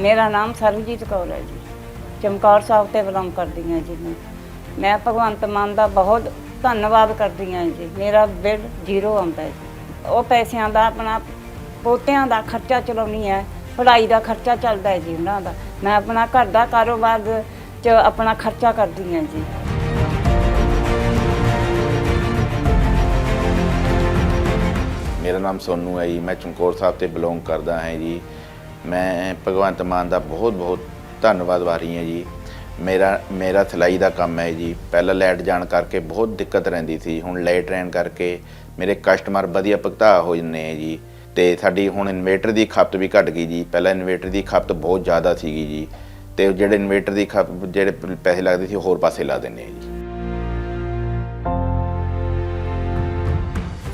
ਮੇਰਾ ਨਾਮ ਸਰਬਜੀਤ ਕੌਰ ਹੈ ਜੀ। ਚਮਕੌਰ ਸਾਹਿਬ ਤੇ ਬਿਲੋਂਗ ਕਰਦੀ ਹਾਂ ਜੀ ਮੈਂ। ਮੈਂ ਭਗਵੰਤ ਮਾਨ ਦਾ ਬਹੁਤ ਧੰਨਵਾਦ ਕਰਦੀ ਹਾਂ ਜੀ। ਮੇਰਾ ਬਿੱਲ ਜ਼ੀਰੋ ਆਉਂਦਾ ਹੈ ਉਹ ਪੈਸਿਆਂ ਦਾ ਆਪਣਾ ਪੋਤਿਆਂ ਦਾ ਖਰਚਾ ਚਲਾਉਣੀ ਹੈ। ਪੜ੍ਹਾਈ ਦਾ ਖਰਚਾ ਚੱਲਦਾ ਹੈ ਜੀ ਉਹਨਾਂ ਦਾ। ਮੈਂ ਆਪਣਾ ਘਰ ਦਾ ਕਾਰੋਬਾਰ ਚ ਆਪਣਾ ਖਰਚਾ ਕਰਦੀ ਹਾਂ ਜੀ। ਮੇਰਾ ਨਾਮ ਸੋਨੂ ਹੈ ਜੀ। ਮੈਂ ਚਮਕੌਰ ਸਾਹਿਬ ਤੇ ਬਿਲੋਂਗ ਕਰਦਾ ਹਾਂ ਜੀ। ਮੈਂ ਭਗਵੰਤ ਮਾਨ ਦਾ ਬਹੁਤ ਬਹੁਤ ਧੰਨਵਾਦ ਵਾਰੀ ਹਾਂ ਜੀ। ਮੇਰਾ ਮੇਰਾ ਸਿਲਾਈ ਦਾ ਕੰਮ ਹੈ ਜੀ। ਪਹਿਲਾਂ ਲਾਈਟ ਜਾਣ ਕਰਕੇ ਬਹੁਤ ਦਿੱਕਤ ਰਹਿੰਦੀ ਸੀ। ਹੁਣ ਲਾਈਟ ਰਹਿਣ ਕਰਕੇ ਮੇਰੇ ਕਸਟਮਰ ਵਧੀਆ ਭੁਗਤਾ ਹੋ ਜਾਂਦੇ ਹੈ ਜੀ। ਤੇ ਸਾਡੀ ਹੁਣ ਇਨਵੇਟਰ ਦੀ ਖਪਤ ਵੀ ਘਟ ਗਈ ਜੀ। ਪਹਿਲਾਂ ਇਨਵੇਟਰ ਦੀ ਖਪਤ ਬਹੁਤ ਜ਼ਿਆਦਾ ਸੀਗੀ ਜੀ। ਤੇ ਜਿਹੜੇ ਇਨਵੇਟਰ ਦੀ ਖਪਤ, ਜਿਹੜੇ ਪੈਸੇ ਲੱਗਦੇ ਸੀ, ਉਹ ਹੋਰ ਪਾਸੇ ਲਾ ਦਿੰਦੇ ਜੀ।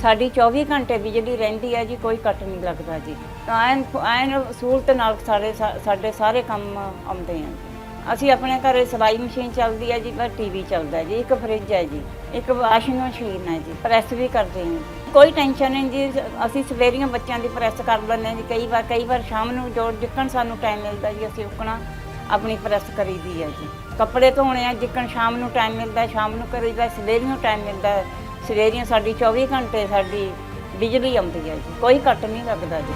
ਸਾਡੀ 24 ਘੰਟੇ ਬਿਜਲੀ ਰਹਿੰਦੀ ਹੈ ਜੀ, ਕੋਈ ਕੱਟ ਨਹੀਂ ਲੱਗਦਾ ਜੀ। ਐਨ ਐਨ ਸਹੂਲਤ ਨਾਲ ਸਾਡੇ ਸਾ- ਸਾਡੇ ਸਾਰੇ ਕੰਮ ਆਉਂਦੇ ਆ। ਅਸੀਂ ਆਪਣੇ ਘਰੇ ਸਿਲਾਈ ਮਸ਼ੀਨ ਚੱਲਦੀ ਹੈ ਜੀ ਪਰ ਟੀਵੀ ਚੱਲਦਾ ਜੀ, ਇੱਕ ਫ੍ਰਿਜ ਹੈ ਜੀ, ਇੱਕ ਵਾਸ਼ਿੰਗ ਮਸ਼ੀਨ ਹੈ ਜੀ, ਪ੍ਰੈਸ ਵੀ ਕਰਦੇ ਹਾਂ ਕੋਈ ਟੈਨਸ਼ਨ ਨਹੀਂ ਜੀ, ਅਸੀਂ ਸਵੇਰੀਆਂ ਬੱਚਿਆਂ ਦੀ ਪ੍ਰੈਸ ਕਰ ਲੈਂਦੇ ਹਾਂ ਜੀ, ਕਈ ਵਾਰ ਕਈ ਵਾਰ ਸ਼ਾਮ ਨੂੰ ਜੋ ਜਿੱਕਣ ਸਾਨੂੰ ਟਾਈਮ ਮਿਲਦਾ ਜੀ, ਅਸੀਂ ਉਕਣਾ, ਆਪਣੀ ਪ੍ਰੈਸ ਕਰੀਦੀ ਹੈ ਜੀ। ਕੱਪੜੇ ਧੋਣੇ ਆ, ਜਿੱਕਣ ਸ਼ਾਮ ਨੂੰ ਟਾਈਮ ਮਿਲਦਾ, ਸ਼ਾਮ ਨੂੰ ਕਰੀਦਾ, ਸਵੇਰੀਆਂ ਟਾਈਮ ਮਿਲਦਾ ਸਵੇਰੀਆਂ ਸਾਡੀ 24 ਘੰਟੇ ਸਾਡੀ ਬਿਜਲੀ ਆਉਂਦੀ ਹੈ ਜੀ ਕੋਈ ਕੱਟ ਨਹੀਂ ਲੱਗਦਾ ਜੀ।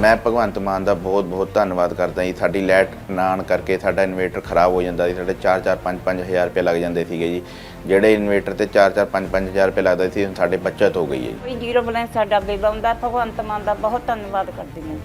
ਮੈਂ ਭਗਵੰਤ ਮਾਨ ਦਾ ਬਹੁਤ ਬਹੁਤ ਧੰਨਵਾਦ ਕਰਦਾ ਜੀ। ਸਾਡੀ ਲਾਈਟ ਨਾ ਆਉਣ ਕਰਕੇ ਸਾਡਾ ਇਨਵੇਟਰ ਖਰਾਬ ਹੋ ਜਾਂਦਾ ਸੀ ਸਾਡੇ 4-4 5-5 ਹਜ਼ਾਰ ਰੁਪਏ ਲੱਗ ਜਾਂਦੇ ਸੀਗੇ ਜੀ। ਜਿਹੜੇ ਇਨਵੇਟਰ ਤੇ 4-4 5-5 ਹਜ਼ਾਰ ਰੁਪਏ ਲੱਗਦਾ ਸੀ ਹੁਣ ਸਾਡੇ ਬੱਚਤ ਹੋ ਗਈ ਹੈ ਜੀ। ਜ਼ੀਰੋ ਬੈਲੈਂਸ ਸਾਡਾ ਬਿੱਲ ਆਉਂਦਾ ਭਗਵੰਤ ਮਾਨ ਦਾ ਬਹੁਤ ਧੰਨਵਾਦ ਕਰਦੀ ਹਾਂ